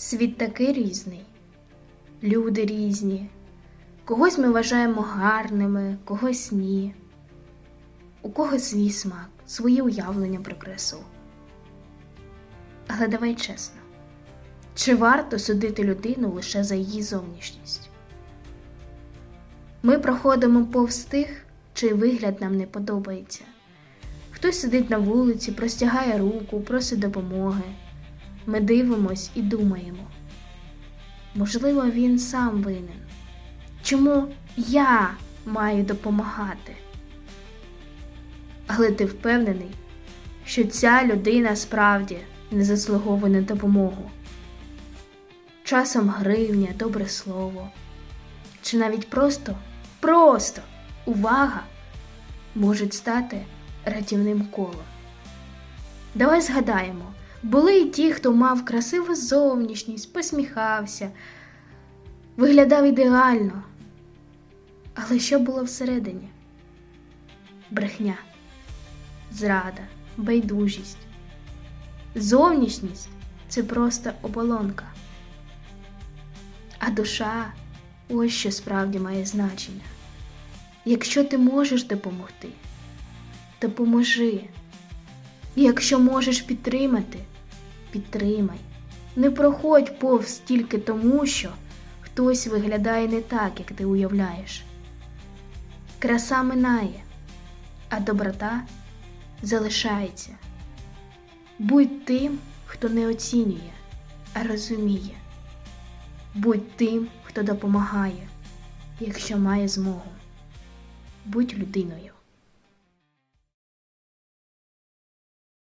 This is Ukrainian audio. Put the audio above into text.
Світ такий різний, люди різні. Когось ми вважаємо гарними, когось ні. У когось свій смак, свої уявлення про красу. Але давай чесно, чи варто судити людину лише за її зовнішність? Ми проходимо повз тих, чий вигляд нам не подобається. Хтось сидить на вулиці, простягає руку, просить допомоги. Ми дивимось і думаємо. Можливо, він сам винен. Чому я маю допомагати? Але ти впевнений, що ця людина справді не заслуговує на допомогу. Часом гривня, добре слово, чи навіть просто, просто увага можуть стати рятівним колом. Давай згадаємо, були й ті, хто мав красиву зовнішність, посміхався, виглядав ідеально. Але що було всередині? Брехня, зрада, байдужість. Зовнішність це просто оболонка. А душа ось що справді має значення. Якщо ти можеш допомогти, допоможи. Якщо можеш підтримати, підтримай. Не проходь повз тільки тому, що хтось виглядає не так, як ти уявляєш. Краса минає, а доброта залишається. Будь тим, хто не оцінює, а розуміє. Будь тим, хто допомагає, якщо має змогу. Будь людиною.